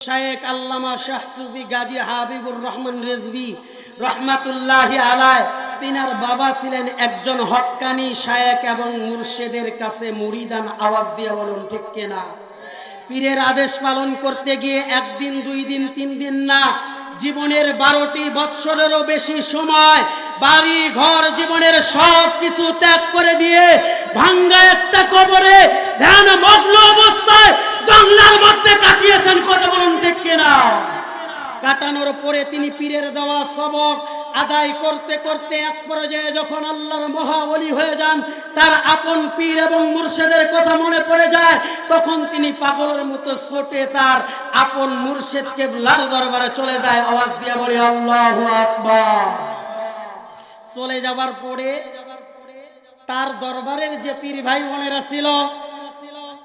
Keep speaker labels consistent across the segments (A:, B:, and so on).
A: শায়েক আল্লামা শাহ সুফি গাজী হাবিবুর রহমান রেজভি রহমাতুল্লাহি আলায় তিনার বাবা ছিলেন একজন হক্কানি শায়েক এবং মুর্শেদের কাছে মুরিদান আওয়াজ দিয়ে বলুন, ঠিক কিনা? পীরের আদেশ পালন করতে গিয়ে একদিন, দুই দিন, তিন দিন না জীবনের বারোটি বৎসরেরও বেশি সময় বাড়ি, ঘর, জীবনের সব কিছু ত্যাগ করে দিয়ে ভাঙ্গা একটা কবরে ধ্যান মগ্ন অবস্থায় জঙ্গলার মধ্যে কাটিয়েছেন কথা বলুন ঠিক কিনা? কাটানোর পরে তিনি পীরের দেওয়া সবক আদায় করতে করতে এক পর্যায়ে যখন আল্লাহর মহাবলী হয়ে যান, তার আপন পীর এবং মুর্শেদের কথা মনে পড়ে যায়, তখন তিনি পাগলের মতো ছোটে তার আপন মুর্শেদ কেবলার দরবারে চলে যায়। আওয়াজ দিয়ে বলি, আল্লাহ চলে যাবার পরে তার দরবারের যে পীর ভাই বোনেরা ছিল,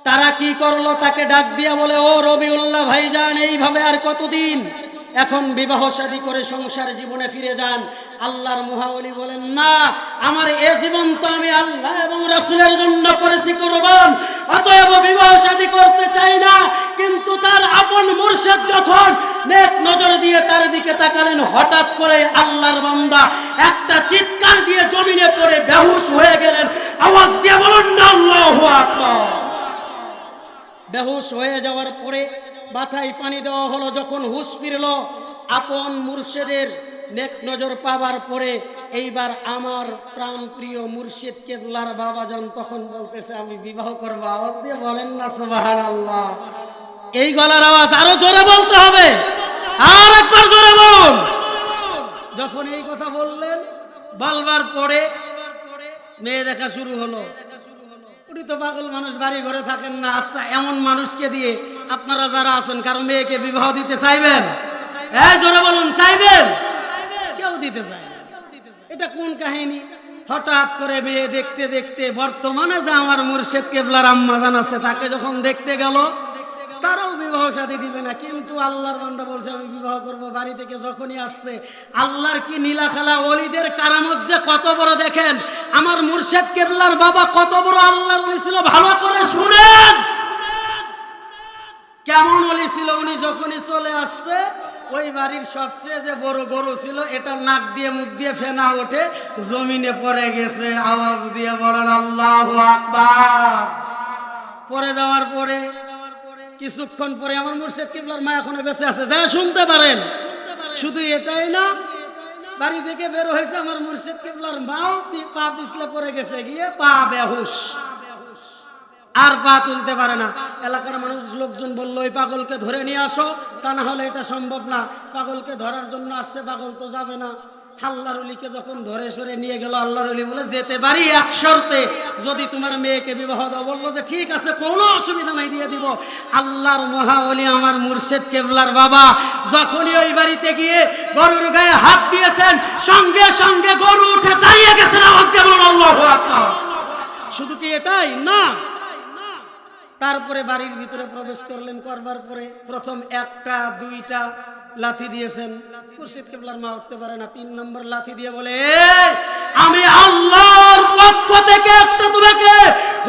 A: তারা কি করল? তাকে ডাক দিয়া বলে, ও রবিউল্লাহ ভাইজান, এইভাবে আর কতদিন এখন বিবাহ শাদী করে সংসার জীবনে ফিরে যান। আল্লাহর মুহাওলি বলেন, না, আমার এ জীবন তো আমি আল্লাহ এবং রাসূলের জন্য করেছি কুরবান। অতএব বিবাহ শাদী করতে চাই না, কিন্তু তার আপন মুর্শিদ যখন নেক নজর দিয়ে তার দিকে তাকালেন, হঠাৎ করে আল্লাহর বান্দা একটা চিৎকার দিয়ে জমিনে পড়ে বেহুশ হয়ে গেলেন। আওয়াজ দিয়ে বলুন না আল্লাহু আকবার! বেহুশ হয়ে যাওয়ার পরে মাথায় পানি দেওয়া হলো, যখন হুশ ফিরল, আপন মুর্শেদের নেক নজর পাবার পরে এইবার আমার প্রাণ প্রিয় মুর্শিদ কেবলার বাবাজান তখন বলতেছে, আমি বিবাহ করব। আওয়াজ দিয়ে বলেন না সুবাহান আল্লাহ এই গলার আওয়াজ আরও জোরে বলতে হবে। আর একবার জোরে বলুন। যখন এই কথা বললেন, বলবার পরে মেয়ে দেখা শুরু হলো। উনি পাগল মানুষ বাড়ি ঘরে থাকেন না। আচ্ছা এমন মানুষকে দিয়ে আপনারা যারা আছেন, কারও মেয়েকে বিবাহ দিতে চাইবেন? হ্যাঁ জোরে বলুন, চাইবেন? কেউ দিতে চায় এটা কোন কাহিনী? হঠাৎ করে মেয়ে দেখতে দেখতে বর্তমানে যে আমার মুর্শেদ কেবলার আম্মাজান আছে, তাকে যখন দেখতে গেল তারাও বিবাহ সাথী দিবে না। কিন্তু আল্লাহর বান্দা বলছে, আমি বিবাহ করব বাড়ি থেকে যখনই আসছে। আল্লাহর কি নীলা খেলা? অলিদের কারামত যে কত বড় দেখেন। আমার মুর্শেদ কেবলার বাবা কত বড় আল্লাহর অলি ছিল, ভালো করে শুনেন। কেমন অলি ছিল উনি যখনই চলে আসছে, ওই বাড়ির সবচেয়ে যে বড় গরু ছিল, এটা নাক দিয়ে মুখ দিয়ে ফেনা ওঠে, জমিনে পড়ে গেছে। আওয়াজ দিয়ে বলেন, আল্লাহ আকবার। পরে যাওয়ার পরে কিছুক্ষণ পরে আমার মুর্শেদ কিবলার মা এখনও বেঁচে আছে। যা শুনতে পারেন। শুধু এটাই না, বাড়ি থেকে বের হয়েছে আমার মুর্শেদ কিবলার মাও, পা পিছলে পড়ে গেছে, গিয়ে পা বেহুশ। আর পা তুলতে পারে না। এলাকার মানুষ, লোকজন বলল, ওই পাগলকে ধরে নিয়ে আসো, তা না হলে এটা সম্ভব না। পাগলকে ধরার জন্য আসছে, পাগল তো যাবে না। আল্লাহর যখন ধরে সরে নিয়ে গেল, আল্লাহর অলি বলে, যেতে পারি এক শর্তে, যদি তোমার মেয়েকে বিবাহ দাও। বলল যে, ঠিক আছে, কোনো অসুবিধা নাই, দিয়ে দিব। আল্লাহর মহা অলি আমার মুর্শেদ কেবলার বাবা, যখনই ওই বাড়িতে গিয়ে গরুর গায়ে হাত দিয়েছেন, সঙ্গে সঙ্গে গরু উঠে দাঁড়িয়ে গেছেন, আওয়াজ দিয়ে আল্লাহু শুধু কি এটাই? না। তারপরে বাড়ির ভিতরে প্রবেশ করলেন, করবার পরে প্রথম একটা, দুইটা লাথি দিয়েছেন। মুর্শিদ কেবলার মা উঠতে পারে না, তিন নম্বর লাথি দিয়ে বলে, আমি আল্লাহর পক্ষ থেকে একটা তোমাকে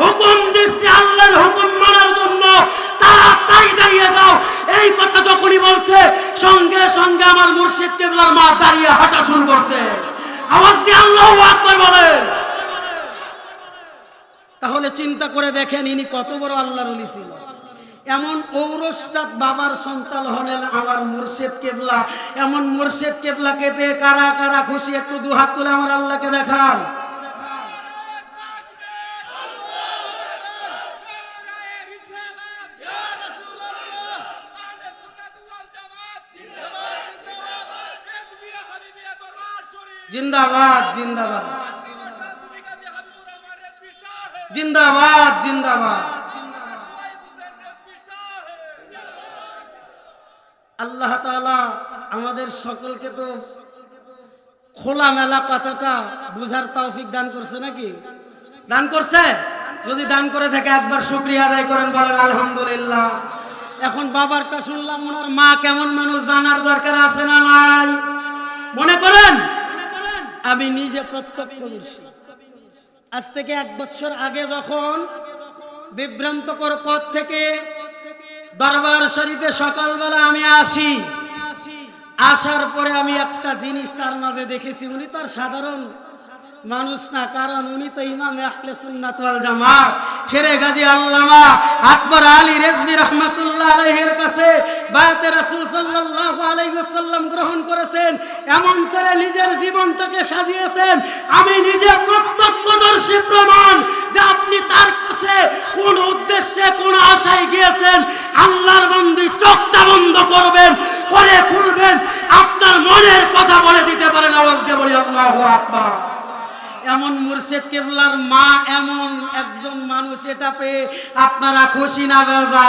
A: হুকুম দিচ্ছি, আল্লাহর হুকুম মানার জন্য। তাড়াতাড়ি দাঁড়িয়ে যাও। এই কথা যখনই বলছে, সঙ্গে সঙ্গে আমার মুর্শিদ কেবলার মা দাঁড়িয়ে হাঁটা শুরু করছে। আওয়াজ দিয়ে আল্লাহ আকবার বলেন তাহলে চিন্তা করে দেখেন ইনি কত বড় আল্লাহর ছিল। এমন ঔরস্তাদ বাবার সন্তান হলেন আমার মুর্শেদ কেবলা। এমন মুর্শেদ কেবলাকে পেয়ে কারা কারা খুশি? একটু দু হাত তুলে আমার আল্লাহকে দেখান। জিন্দাবাদ জিন্দাবাদ। জিন্দাবাদ জিন্দাবাদ। আল্লাহ তাআলা আমাদের সকলকে তো খোলামেলা কথাটা বুঝার তৌফিক দান করছে নাকি? দান করছে? যদি দান করে থাকে একবার শুক্রিয়া আদায় করেন বলেন, আলহামদুলিল্লাহ। এখন বাবারটা শুনলাম ওনার মা কেমন মানুষ জানার দরকার আছে না নাই? মনে করেন? আমি নিজে প্রত্যক্ষদর্শী আজ থেকে এক বছর আগে যখন বিভ্রান্তকর পথ থেকে দরবার শরীফে সকালবেলা আমি আসি। আসার পরে আমি একটা জিনিস তার মাঝে দেখেছি, উনি তার সাধারণ মানুষ না, কারণ উনি তো ইমামে আহলে সুন্নাত ওয়াল জামাত। শেরে গাজী আল্লামা আকবর আলী রেজবি রহমাতুল্লাহ কাছে বায়াতে রাসূল সাল্লাল্লাহু আলাইহি ওয়াসাল্লাম গ্রহণ করেছেন, এমন করে নিজের জীবনটাকে সাজিয়েছেন। আমি নিজে প্রত্যক্ষদর্শী প্রমাণ যে আপনি তার কাছে কোন উদ্দেশ্যে, কোন আশায় গিয়েছেন। আল্লাহর বন্দি চোখটা বন্ধ করবেন করে খুলবেন। আপনার মনের কথা বলে দিতে পারেন, আওয়াজ দিয়ে বলি আকবার। এমন মুর্শেদ কেবলার মা এমন একজন মানুষ, এটা পেয়ে আপনারা খুশি না বেজা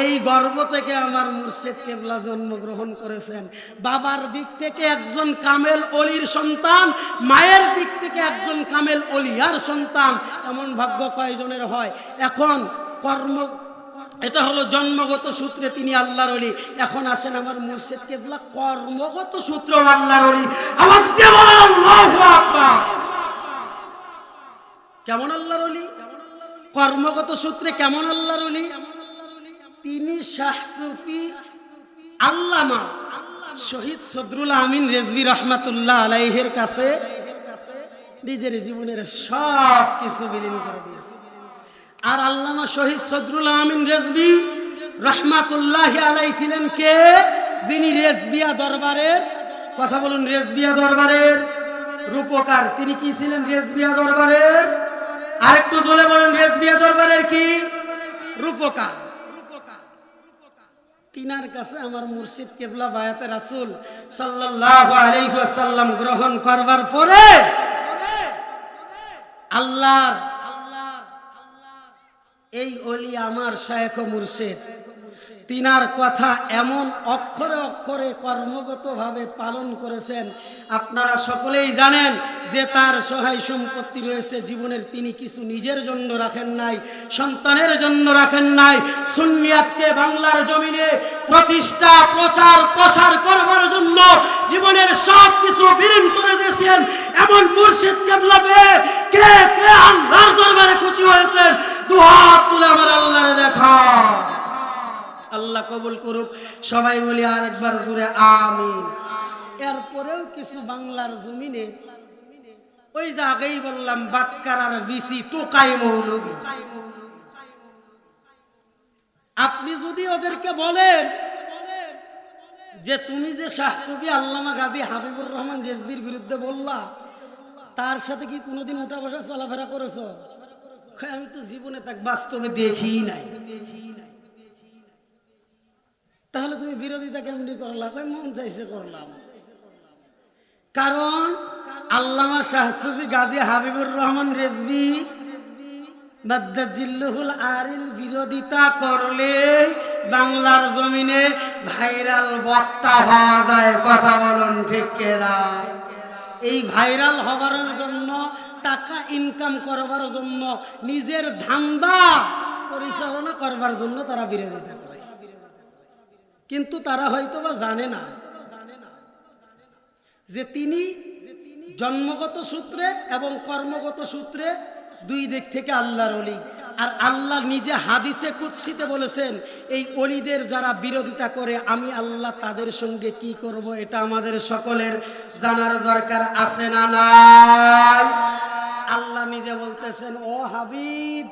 A: এই গর্ব থেকে আমার মুর্শেদ কেবলা জন্মগ্রহণ করেছেন। বাবার দিক থেকে একজন কামেল অলির সন্তান, মায়ের দিক থেকে একজন কামেল অলিয়ার সন্তান, এমন ভাগ্য কয়জনের হয়? এখন কর্ম, এটা হলো জন্মগত সূত্রে তিনি আল্লাহর অলি। এখন আসেন আমার মুর্শেদ কেবলা, কর্মগত সূত্র আল্লাহর অলি। কেমন আল্লাহর অলি? কর্মগত সূত্রে কেমন আল্লাহর অলি? তিনি শাহ সুফি আল্লামা শহীদ সদরুল আমিন রেজবি রহমাতুল্লাহ আলাইহের কাছে নিজের জীবনের সব কিছু বিলীন করে দিয়েছে। আর আল্লামা শহীদ সদরুল আমিন রেজবি রহমাতুল্লাহ আলাই ছিলেন কে? যিনি রেজবিয়া দরবারের কথা বলুন রেজবিয়া দরবারের রূপকার। তিনি কি ছিলেন রেজবিয়া দরবারের? আরেকটু জোরে বলেন রেজবিয়া দরবারের কি? রূপকার। তিনার কাছে আমার মুর্শিদ কেবলা বায়াতে রাসুল সাল্লাহ আলাইহি ওয়াসাল্লাম গ্রহণ করবার পরে আল্লাহ আল্লাহ এই অলি আমার শায়েখ মুর্শিদ। তিনার কথা এমন অক্ষরে অক্ষরে কর্মগতভাবে পালন করেছেন। আপনারা সকলেই জানেন যে তার সহায় সম্পত্তি রয়েছে, জীবনের তিনি কিছু নিজের জন্য রাখেন নাই, সন্তানের জন্য রাখেন নাই। সুন্নিয়াতকে বাংলার জমিনে প্রতিষ্ঠা, প্রচার, প্রসার করবার জন্য জীবনের সব কিছু বিলীন করে দিয়েছেন। এমন মুর্শিদ কেবলাবে কে কে আল্লাহর দরবারে খুশি হয়েছেন? দুহাত তুলে আমার আল্লাহরে দেখা। আল্লাহ কবুল করুক। সবাই বলি আর একবার জোরে আমিন। এরপরেও কিছু বাংলার জমিনে ওই যে আগেই বললাম, বাটকার আর বিসি টোকাই মৌলবী। আপনি যদি ওদেরকে বলেন যে তুমি যে শাহসুফি আল্লামা গাজী হাবিবুর রহমান রেজবির বিরুদ্ধে বললা, তার সাথে কি কোনোদিন উঠা বসা চলাফেরা করেছ? আমি তো জীবনে তাকে বাস্তবে দেখি নাই। তাহলে তুমি বিরোধিতা কেমনি করলা? কই মন চাইছে করলাম। কারণ আল্লামা শাহসুফি গাজী হাবিবুর রহমান রেজবি বিরোধিতা করলে বাংলার জমিনে ভাইরাল বক্তা হওয়া যায়, কথা বলুন ঠিক কেনা? এই ভাইরাল হবার জন্য, টাকা ইনকাম করবার জন্য, নিজের ধান্দা পরিচালনা করবার জন্য তারা বিরোধিতা করে। কিন্তু তারা হয়তো বা জানে না যে তিনি জন্মগত সূত্রে এবং কর্মগত সূত্রে দুই দিক থেকে আল্লাহর অলি আর আল্লাহ নিজে হাদিসে কুৎসিতে বলেছেন, এই অলিদের যারা বিরোধিতা করে, আমি আল্লাহ তাদের সঙ্গে কি করব এটা আমাদের সকলের জানার দরকার আছে না নাই? আল্লাহ নিজে বলতেছেন, ও হাবিব,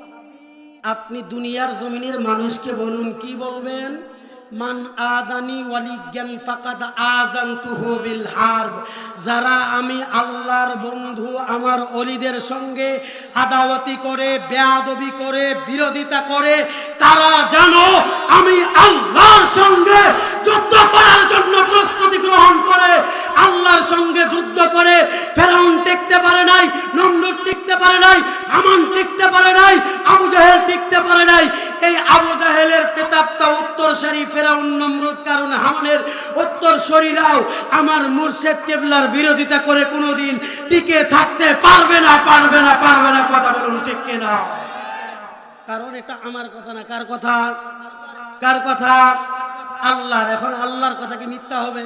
A: আপনি দুনিয়ার জমিনের মানুষকে বলুন, কি বলবেন? মান আদানি ওয়ালিজ্ঞান ফাকাদ আজানতুহু বিল হারব। যারা আমি আল্লাহর বন্ধু, আমার অলিদের সঙ্গে আদাওয়াতি করে, বেয়াদবি করে, বিরোধিতা করে, তারা জানো আমি আল্লাহর সঙ্গে যুদ্ধ করার জন্য প্রস্তুতি গ্রহণ করে, আল্লাহর সঙ্গে যুদ্ধ করে, ফেরাউন টিকতে পারে নাই, নমরুদ টিকতে পারে নাই আমান টিকতে পারে নাই, আবু জাহেল টিকতে পারে নাই, এই আবু জাহেলের পেতাবটা উত্তর সারি কারণ উত্তর শরীরাও আমার মুর্শেদ কেবলার বিরোধিতা করে কোনোদিন টিকে থাকতে পারবে না পারবে না পারবে না, কথা বলুন ঠিক না কারণ এটা আমার কথা না, কার কথা? কার কথা? আল্লাহর, এখন আল্লাহর কথা কি মিথ্যা হবে?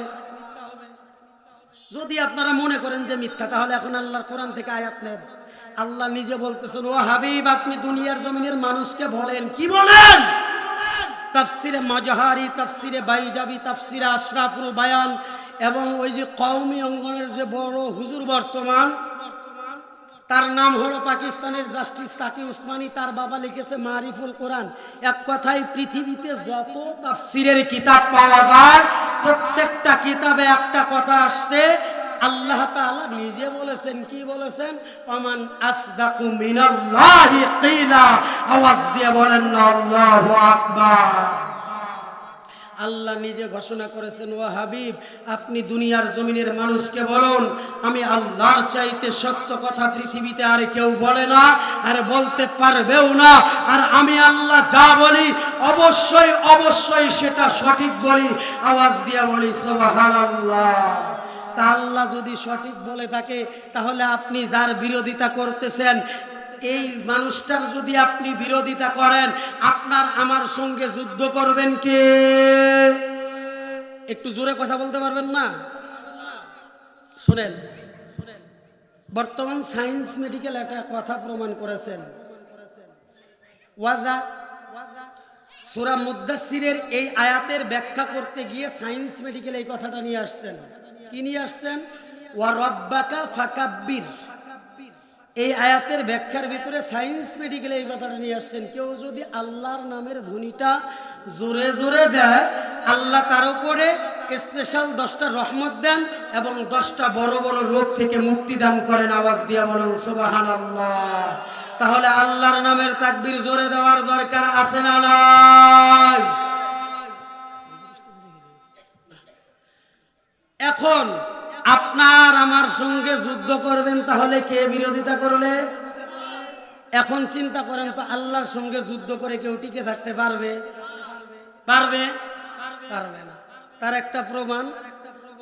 A: যদি আপনারা মনে করেন যে মিথ্যা, তাহলে এখন আল্লাহর কোরআন থেকে আয়াত নেন। আল্লাহ নিজে বলতেছেন, ও হাবিব, আপনি দুনিয়ার জমিনের মানুষকে বলেন। কি বলেন? তাফসিরে মজাহারি, তাফসিরে বাইজাবি, তাফসিরে আশরাফুল বায়ান এবং ওই যে কওমি অঙ্গনের যে বড় হুজুর বর্তমান, তার নাম হলো পাকিস্তানের জাস্টিস তাকি উসমানী, তার বাবা লিখেছে মারিফুল কোরআন। এক কথায় পৃথিবীতে যত তাফসিরের কিতাব পাওয়া যায়, প্রত্যেকটা কিতাবে একটা কথা আসছে আল্লাহ তাআলা নিজে বলেছেন, কি বলেছেন? ওমান আসদাকু মিনাল্লাহি কিলা, আওয়াজ দিয়ে বলেন না আল্লাহু আকবার। আল্লাহ নিজে ঘোষণা করেছেন ও হাবিব, আপনি দুনিয়ার জমিনের মানুষকে বলুন, আমি আল্লাহর চাইতে সত্য কথা পৃথিবীতে আর কেউ বলে না, আর বলতে পারবেও না। আর আমি আল্লাহ যা বলি, অবশ্যই অবশ্যই সেটা সঠিক বলি। আওয়াজ দিয়ে বলি, সুবহানাল্লাহ। তা আল্লাহ যদি সঠিক বলে থাকে, তাহলে আপনি যার বিরোধিতা করতেছেন, এই মানুষটার যদি আপনি বিরোধিতা করেন, আপনার আমার সঙ্গে যুদ্ধ করবেন কে? একটু জোরে কথা বলতে পারবেন না? শোনেন, বর্তমান সায়েন্স মেডিকেল একটা কথা প্রমাণ করেছেন। সুরা মুদাসিরের এই আয়াতের ব্যাখ্যা করতে গিয়ে সায়েন্স মেডিকেল এই কথাটা নিয়ে আসছেন। কি নিয়ে ফাকাব্বির। এই আয়াতের ব্যাখ্যার ভিতরে সায়েন্স মেডিকেল এই কথাটা নিয়ে আসছেন। কেউ যদি আল্লাহর নামের ধ্বনিটা জোরে জোরে দেয়, আল্লাহ তার উপরে স্পেশাল দশটা রহমত দেন এবং দশটা বড় বড় রোগ থেকে মুক্তি দান করেন। আওয়াজ দিয়া বলুন সুবাহান আল্লাহ তাহলে আল্লাহর নামের তাকবির জোরে দেওয়ার দরকার আছে না নাই? এখন আপনার আমার সঙ্গে যুদ্ধ করবেন, তাহলে কে বিরোধিতা করলে? এখন চিন্তা করেন তো, আল্লাহর সঙ্গে যুদ্ধ করে কেউ টিকে থাকতে পারবে? পারবে? পারবে না। তার একটা প্রমাণ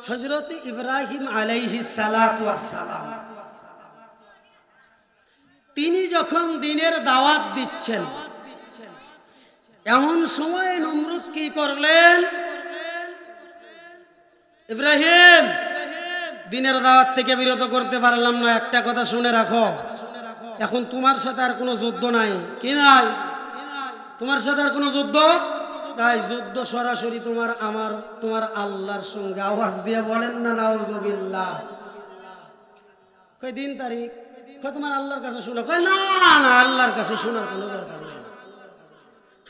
A: হজরত ইব্রাহিম আলাইহি সালাম তিনি যখন দিনের দাওয়াত দিচ্ছেন, এমন সময় নমরুদ কি করলেন? ইব্রাহিম, দিনের দাওয়াত থেকে বিরত করতে পারলাম না। একটা কথা শুনে রাখো। এখন তোমার সাথে আর কোনো যুদ্ধ নাই। কি নাই? তোমার সাথে আর কোনো যুদ্ধ? নাই, যুদ্ধ সরাসরি তোমার আমার, তোমার আল্লাহর সঙ্গে। আওয়াজ দিয়ে বলেন না, নাউজুবিল্লাহ। কই দিন তারিখ? কই তোমার আল্লাহর কাছে শোনো। কই না না, আল্লাহর কাছে শোনার কোনো দরকার নেই।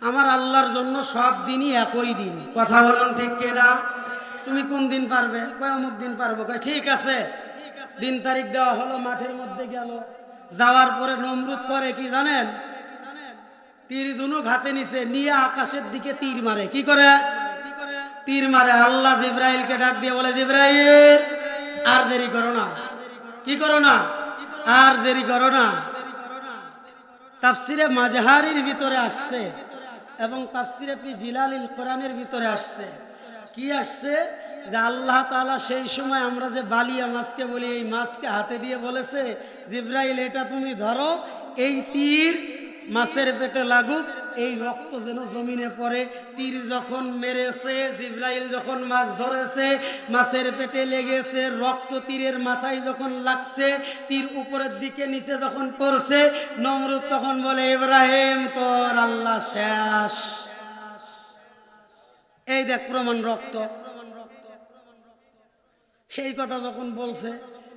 A: আমার আল্লাহর জন্য সব দিনই একই দিন। কথা বলুন ঠিক কিনা? তুমি কোন দিন পারবে? কয় দিন পারব। কয়, ঠিক আছে। দিন তারিখ দেওয়া হলো, মাঠের মধ্যে গেল। যাওয়ার পরে নমরুদ করে কি জানেন? তীর দুনু ঘাতে নিছে, নিয়ে আকাশের দিকে তীর মারে। কি করে? তীর মারে। আল্লাহ জিব্রাইলকে ডাক দিয়ে বলে, জিব্রাইল, আর দেরি করো না। কি করো না? আর দেরি করো না। তাফসিরে মাজহারির ভিতরে আসছে এবং তাফসিরে পি জিলালিল কোরআনের ভিতরে আসছে। কি আসছে? যে আল্লাহ তালা সেই সময় আমরা যে বালিয়া মাছকে বলি, এই মাছকে হাতে দিয়ে বলেছে, জিব্রাইল, এটা তুমি ধরো, এই তীর মাছের পেটে লাগুক, এই রক্ত যেন জমিনে পড়ে। তীর যখন মেরেছে, জিব্রাইল যখন মাছ ধরেছে, মাছের পেটে লেগেছে, রক্ত তীরের মাথায় যখন লাগছে, তীর উপরের দিকে, নিচে যখন পড়ছে, নমরুদ তখন বলে, ইব্রাহিম, তোর আল্লাহ শেষ। এই দেখ প্রমাণ রক্ত। সেই কথা যখন বলছে,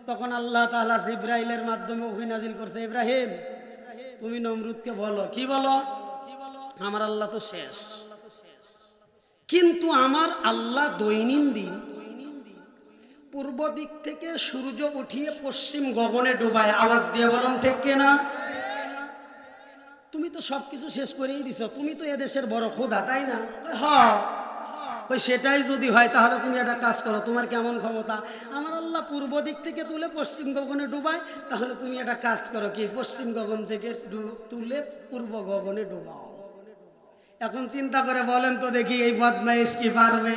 A: তখন আল্লাহ তাআলা জিব্রাইলের মাধ্যমে অভিনাজিল করছে, ইব্রাহিম, তুমি নমরুদকে বলো। কি বলো? আমার আল্লাহ তো শেষ। কিন্তু আমার আল্লাহ দৈনন্দিন পূর্ব দিক থেকে সূর্য উঠিয়ে পশ্চিম গগনে ডোবায়। আওয়াজ দিয়ে বলুন, ঠিক কিনা? তুমি তো সবকিছু শেষ করেই দিছ। তুমি তো এদেশের বড় খোদা, তাই না? হ্যাঁ কই, সেটাই যদি হয়, তাহলে তুমি একটা কাজ করো। তোমার কেমন ক্ষমতা? আমার আল্লাহ পূর্ব দিক থেকে তুলে পশ্চিম গগনে ডুবায়, তাহলে তুমি একটা কাজ করো কি, পশ্চিম গগন থেকে তুলে পূর্ব গগনে ডুবাও। এখন চিন্তা করে বলেন তো দেখি, এই বদমাইশ কি পারবে?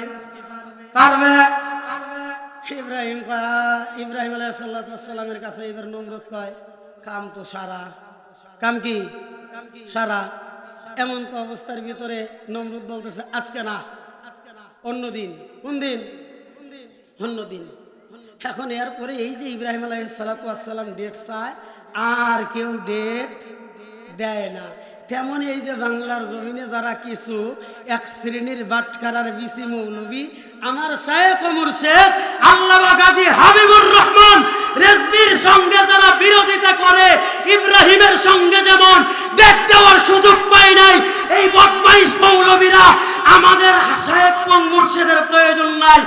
A: পারবে? ইব্রাহিম ইব্রাহিম আলাইসাল্লামের কাছে এবার নমরুদ কয়, কাম তো সারা। কাম কি? সারা। এমন তো অবস্থার ভিতরে নমরুদ বলতেছে, আজকে না। অন্য দিন কোন দিন? অন্য দিন এখন এরপরে এই যে ইব্রাহিম আলাইসালাম ডেট চায়, আর কেউ ডেট দেয় না। তেমন এই যে বাংলার জমিনে যারা কিছু, এক শ্রেণির বাটকারার বিসি মৌলবী, আমার শায়েখ ও মুর্শেদ আল্লামা গাজী হাবিবুর রহমান রেজবির সঙ্গে যারা বিরোধিতা করে, ইব্রাহিমের সঙ্গে যেমন ডেট দেওয়ার সুযোগ পায় নাই, এই বদমাইশ মৌলবীরা আমাদের শায়েখ এবং মুর্শেদের প্রয়োজন নাই।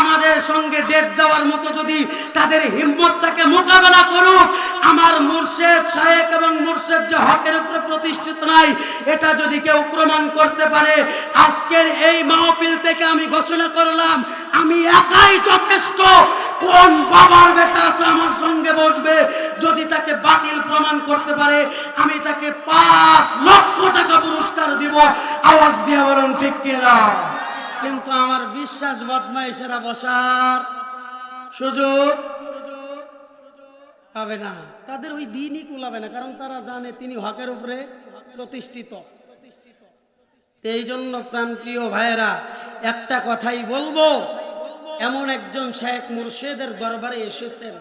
A: আমাদের সঙ্গে ডেট দেওয়ার মতো যদি তাদের হিম্মতটাকে মোকাবেলা করুক, আমার মুর্শেদ শায়েক এবং মুর্শেদ যে হকের উপরে প্রতিষ্ঠিত নাই, এটা যদি কেউ প্রমাণ করতে পারে, আজকের এই মাহফিল থেকে আমি ঘোষণা করলাম, আমি একাই যথেষ্ট। কোন বাবার বেটা আছে আমার সঙ্গে বসবে, যদি তাকে বাতিল প্রমাণ করতে পারে, আমি তাকে পাঁচ লক্ষ টাকা আওয়াজ দিয়ে বলুন, ঠিক কিনা? কিন্তু আমার বিশ্বাস বদমাইশেরা বসার সুযোগ পাবে না। তাদের ওই দিনই কুলাবে না, কারণ তারা জানে তিনি হকের উপরে প্রতিষ্ঠিত। এই জন্য প্রাণপ্রিয় ভাইয়েরা, একটা কথাই বলব, এমন একজন শায়েক মুর্শেদের দরবারে এসেছেন,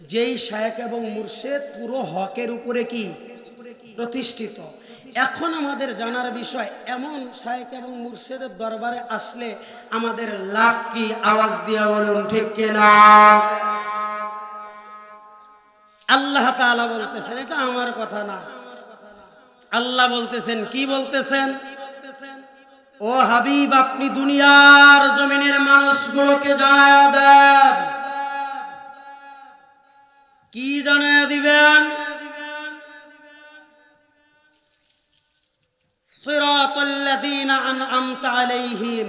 A: যেই শায়েক এবং মুর্শেদ পুরো হকের উপরে কি? প্রতিষ্ঠিত। এখন আমাদের জানার বিষয়, এমন শায়েক এবং মুর্শেদের দরবারে আসলে আমাদের লাভ কি, আওয়াজ দিয়া বলুন ঠিক কিনা? আল্লাহ তাআলা বলতেছেন, এটা আমার কথা না। আল্লাহ বলতেছেন, কি বলতেছেন? ও হাবিব, আপনি দুনিয়ার জমিনের মানুষগুলোকে জানায়া দেন। الذين أنعمت عليهم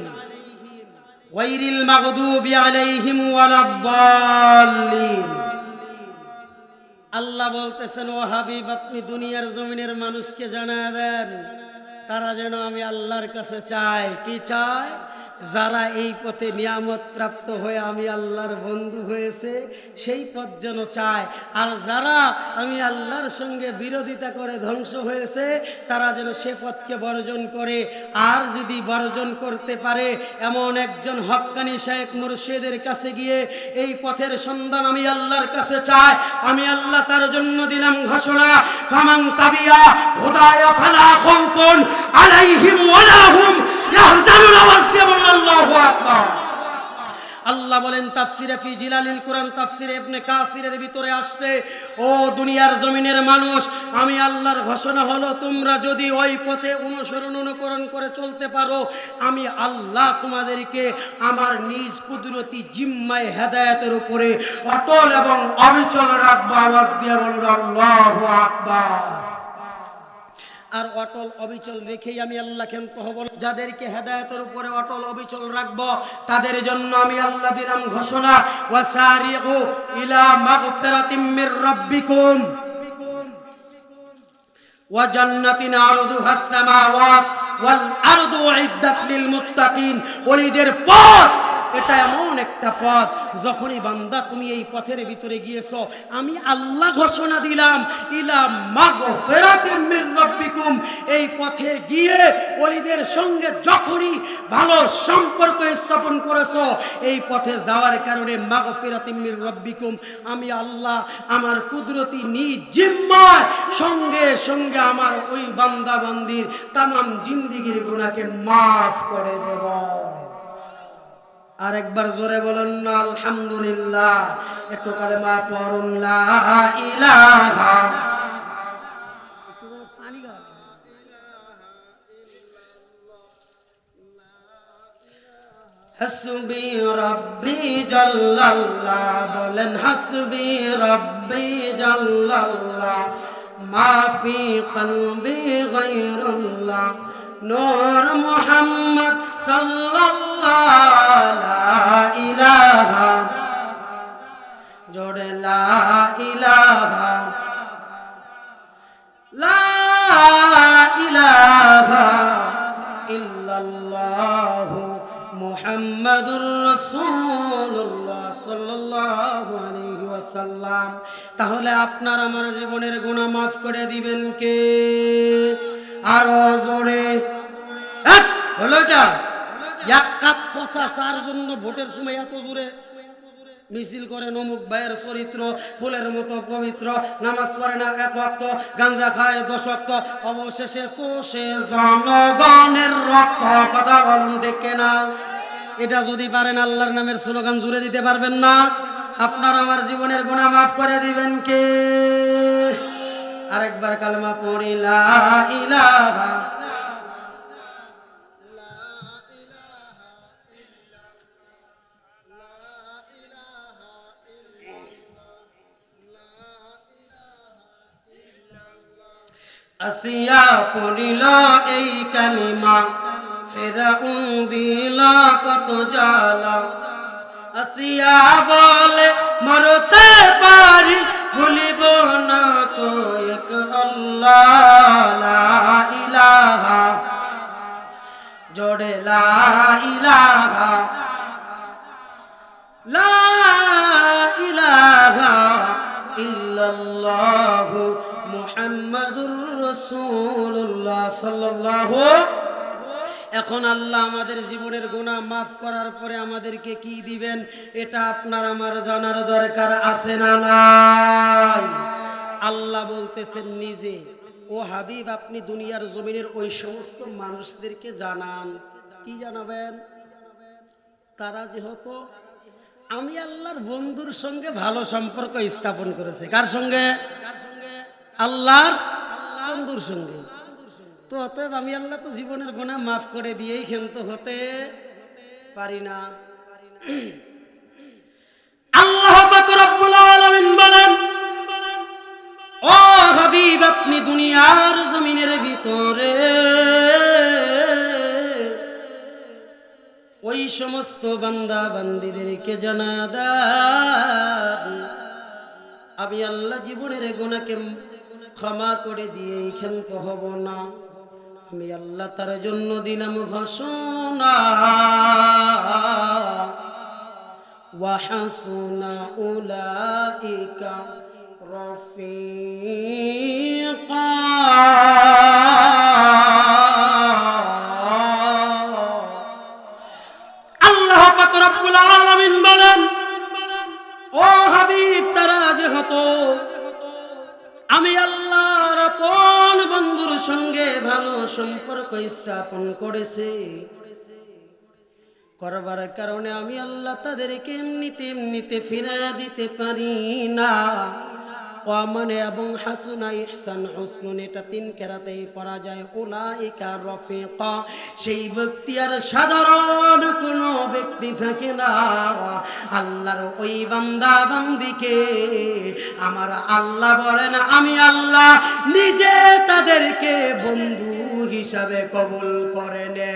A: غير المغضوب عليهم ولا الضالين আল্লাহ বলতেছেন ও হাবিব আপনি দুনিয়ার জমিনের মানুষকে জানা দেন তারা যেন আমি আল্লাহর কাছে চাই কি চায় যারা এই পথে নিয়ামত প্রাপ্ত হয়ে আমি আল্লাহর বন্ধু হয়েছে, সেই পথ যেন চায়। আর যারা আমি আল্লাহর সঙ্গে বিরোধিতা করে ধ্বংস হয়েছে, তারা যেন সে পথকে বর্জন করে। আর যদি বর্জন করতে পারে, এমন একজন হক্কানি শেখ মুর্শিদের কাছে গিয়ে এই পথের সন্ধান আমি আল্লাহর কাছে চাই। আমি আল্লাহ তার জন্য দিলাম ঘোষণা আল্লাহ বলেন, তাফসিরে ফি জিলালিল কোরআন তাফসিরে ইবনে কাসিরের ভিতরে আসছে, ও দুনিয়ার জমিনের মানুষ, আমি আল্লাহর ঘোষণা হলো, তোমরা যদি ওই পথে অনুসরণ অনুকরণ করে চলতে পারো, আমি আল্লাহ তোমাদেরকে আমার নিজ কুদরতি জিম্মায় হেদায়েতের উপরে অটল এবং অবিচল রাখব। আওয়াজ দিয়ে বলুন, আল্লাহু আকবার। আর অটল অবিচল রেখেই আমি আল্লাহ ক্ষান্ত হব। যাদেরকে হেদায়তের উপরে অটল অবিচল রাখব, তাদের জন্য আমি আল্লাহ দিলাম ঘোষণা ওলিদের পথ এটা এমন একটা পথ, যখনই বান্দা তুমি এই পথের ভিতরে গিয়েছো, আমি আল্লাহ ঘোষণা দিলাম, ইলা মাগফিরাতিম মির রাব্বিকুম। এই পথে গিয়ে ওলিদের সঙ্গে যখনই ভালো সম্পর্ক স্থাপন করেছ, এই পথে যাওয়ার কারণে মাগফিরাতিম মির রাব্বিকুম। আমি আল্লাহ আমার কুদরতি নিজ জিম্মায় সঙ্গে সঙ্গে আমার ওই বান্দা বান্দির তামাম জিন্দিগির গুণাকে মাফ করে দেব। আর একবার জোরে বলুন না আলহামদুলিল্লাহ। একটু কালেমা পড়ুন, লা হাসবি রব্বি জাল্লাল্লাহ, বলেন হাসবি রব্বি জাল্লাল্লাহ মা ফি কলবি গায়রুল্লাহ। নূর মুহাম্মদ সাল্লাল্লাহ তাহলে আপনার আমার জীবনের গুণা মাফ করে দিবেন কে? আরও জোরে। এক, হলো এটা? এক কাপ পচা চার জন্য ভোটের সময় এত জোরে মিছিল করে নমুক ভাইয়ের চরিত্র, ফুলের মতো পবিত্র, নামাজ পড়ে না এক ওয়াক্ত, গাঞ্জা খায় দশ ওয়াক্ত, অবশেষে চোষে জনগণের রক্ত, কথা বলুন ডেকে না এটা যদি পারেন আল্লাহর নামের স্লোগান জুড়ে দিতে পারবেন না? আপনার আমার জীবনের গুণা মাফ করে দিবেন কে? আরেকবার কালমা পড়ি, লা ইলাহা আসিয়া পড়িল এই কালিমা। ফেরাউন দিল কত জালা আসিয়া বলে, মরতে পারি, ভুলিব না তো এক আল্লাহ। ইলাহা জোড়ে ইলাহা। লা ইলাহা ইল্লাল্লাহু রাসূলুল্লাহ এখন আল্লাহ আমাদের জীবনের গুনাহ মাফ করার পরে আমাদেরকে কি দিবেন? এটা আপনার, আমার জানার দরকার আছে না নাই? আল্লাহ বলতেছেন নিজে, ও হাবিব, আপনি দুনিয়ার জমিনের ওই সমস্ত মানুষদেরকে জানান। কি জানাবেন? তারা যেহেতু, আমি আল্লাহর বন্ধুর সঙ্গে ভালো সম্পর্ক স্থাপন করেছে। কার সঙ্গে? আল্লাহর বন্ধুর সঙ্গে। তো অতএব আমি আল্লাহ তো জীবনের গোনা মাফ করে দিয়েই ক্ষান্ত হতে পারি না। আল্লাহ ও হাবিব, আপনি দুনিয়ার জমিনের ভিতরে ওই সমস্ত বান্দা বান্দিদেরকে জানা আমি আল্লাহ জীবনের গুণাকে ক্ষমা করে দিয়ে ক্ষান্ত হব না। আমি আল্লাহ তার জন্য দিলাম ঘোষণা। ওয়াহাসুনা রফি রফিকা। সম্পর্ক স্থাপন করেছে। করবার কারণে আমি আল্লাহ তাদেরকে এমনিতে এমনিতে ফিরা দিতে পারি না। ও মানে এবং হাসুনা ইহসান হুসনুন, এটা তিন কেরাতেই পড়া যায়। ওলা উলাইকা রফিকা, সেই ব্যক্তি আর সাধারণ কোনো ব্যক্তি থাকে না। আল্লাহর ওই বান্দা বান্দিকে আমার আল্লাহ বলেন, আমি আল্লাহ নিজে তাদেরকে বন্ধু হিসাবে কবুল করে নে।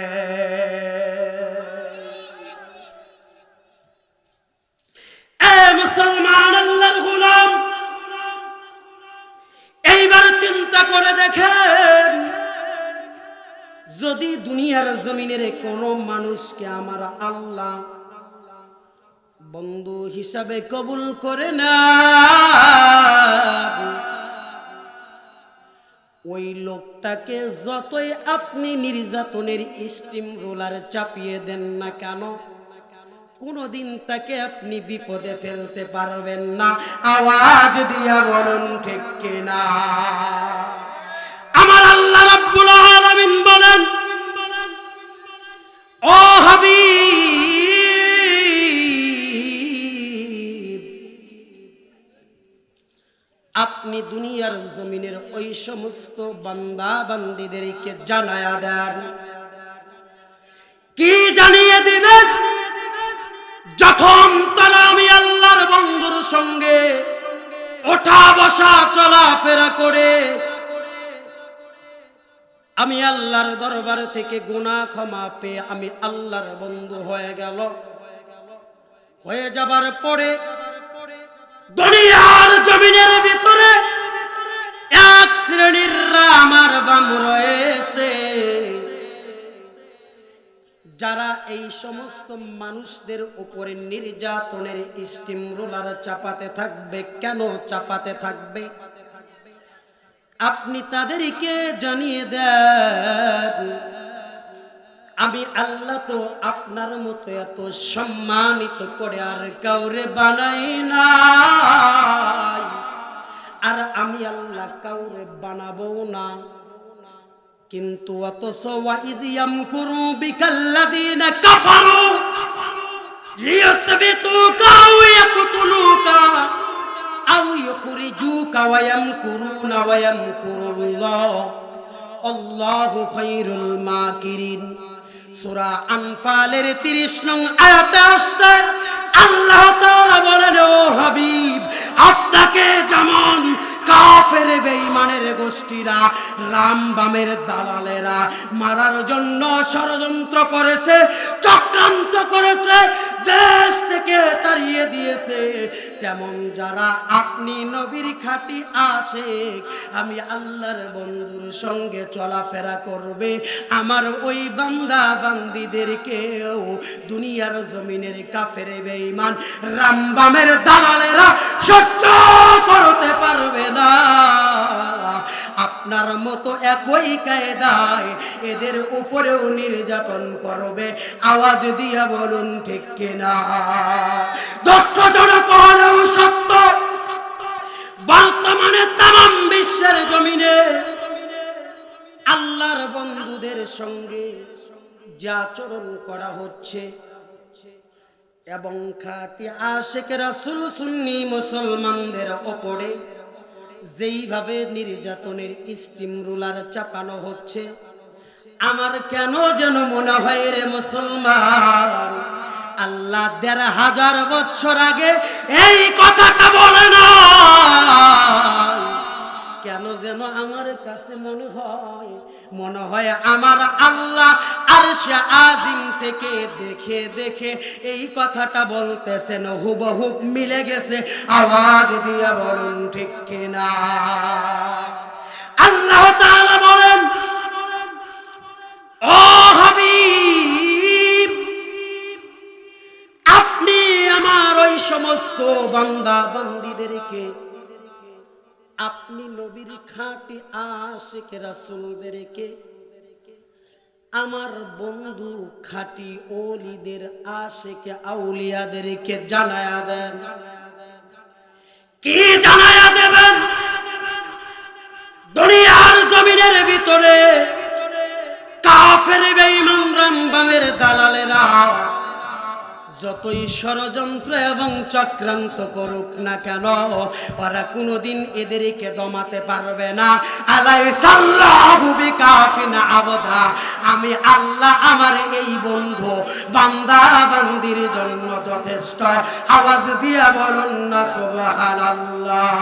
A: মুসলমান আল্লাহর গোলাম, এইবার চিন্তা করে দেখেন, যদি দুনিয়ার জমিনের কোন মানুষকে আমার আল্লাহ বন্ধু হিসাবে কবুল করে না ওই লোকটাকে যতই আপনি নির্যাতনের স্টিম রোলার চাপিয়ে দেন না কেন, কোনদিন তাকে আপনি বিপদে ফেলতে পারবেন না। আওয়াজ দিয়া বলুন, ঠিক কিনা? আমার আল্লাহ রাব্বুল আলামিন বলেন, ও হাবিব আপনি দুনিয়ার জমিনের ওই সমস্ত বান্দা বান্দিদেরকে জানায়া দেন। কি জানিয়ে দিবেন? যখন তারা আমি আল্লাহর বন্ধুর সঙ্গে ওঠা বসা চলাফেরা করে, আমি আল্লাহর দরবার থেকে গুনাহ ক্ষমা পেয়ে আমি আল্লাহর বন্ধু হয়ে গেল। হয়ে যাবার পরে দুনিয়ার জমিনের ভিতরে এক শ্রেণির আমার বাম রয়েছে। যারা এই সমস্ত মানুষদের উপরে নির্যাতনের স্টিম রোলার চাপাতে থাকবে, কেন চাপাতে থাকবে? আপনি তাদেরকে জানিয়ে দেন আমি আল্লাহ তো আপনার মতো এত সম্মানিত করে আর কাউরে বানাই না আর আমি আল্লাহ কাউরে বানাবো না। কিন্তু অথচ ওয়াইদিয়াম কুরু বিকাল্লাদিনা কাফারু লিয়াসবিতুকা ইয়াকতুলুকা ওয়া মাকিরিন। সূরা আনফালের 30 নং আয়াতে আসছে আল্লাহ তাআলা বলেন ও হাবিব আপনাকে যেমন কাফের বেঈমানের গোষ্ঠীরা, রাম বামের দালালেরা মারার জন্য ষড়যন্ত্র করেছে, চক্রান্ত করেছে, দেশ থেকে তাড়িয়ে দিয়েছে। তেমন যারা আপনি নবীর খাটি আসে আমি আল্লাহর বন্ধুর সঙ্গে চলাফেরা করবে, আমার ওই বান্দা বান্দিদেরকেও দুনিয়ার জমিনের কাফের বেঈমান রামবামের দালালেরা সহ্য করতে পারবে না। আপনার মতো একই কায়দায় এদের উপরেও নির্যাতন করবে। আওয়াজ দিয়া বলুন, ঠিক কিনা? দক্ষজনক হলেও সত্য। বর্তমানে তাম বিশ্বের জমিনে আল্লাহর বন্ধুদের সঙ্গে যা আচরণ করা হচ্ছে এবং খাটি আশেখ রাসুল সুন্নি মুসলমানদের ওপরে যেইভাবে নির্যাতনের স্টিম রুলার চাপানো হচ্ছে, আমার কেন যেন মনে হয় রে মুসলমান? আল্লাহ দেড় হাজার বৎসর আগে এই কথাটা বলে না কেন যেন আমার কাছে মনে হয় মনে হয় আমার আল্লাহ আর সে আজিম থেকে দেখে দেখে এই কথাটা বলতেছেন হুবহুব মিলে গেছে। আওয়াজ দিয়া বলুন, ঠিক কিনা? আল্লাহ বলেন, ও হাবিব, আপনি আমার ওই সমস্ত বান্দা বান্দিদেরকে আপনি নবীর খাঁটি আশেখ রাসূলদেরকে, আমার বন্ধু খাঁটি ওলিদের আশেকে আউলিয়াদেরকে জানায়া দেন। কি জানায়া দেবেন? দুনিয়ার জমিনের ভিতরে কাফের বেঈমান রামবামের দালালেরা যতই ষড়যন্ত্র এবং চক্রান্ত করুক না কেন, ওরা কোনোদিন এদেরকে দমাতে পারবে না। আলাই সাল্লাহু বিকাফিন আবদা। আমি আল্লাহ আমার এই বন্ধু, বান্দা বান্দির জন্য যথেষ্ট। আওয়াজ দিয়া বলুন না, সুবহানাল্লাহ।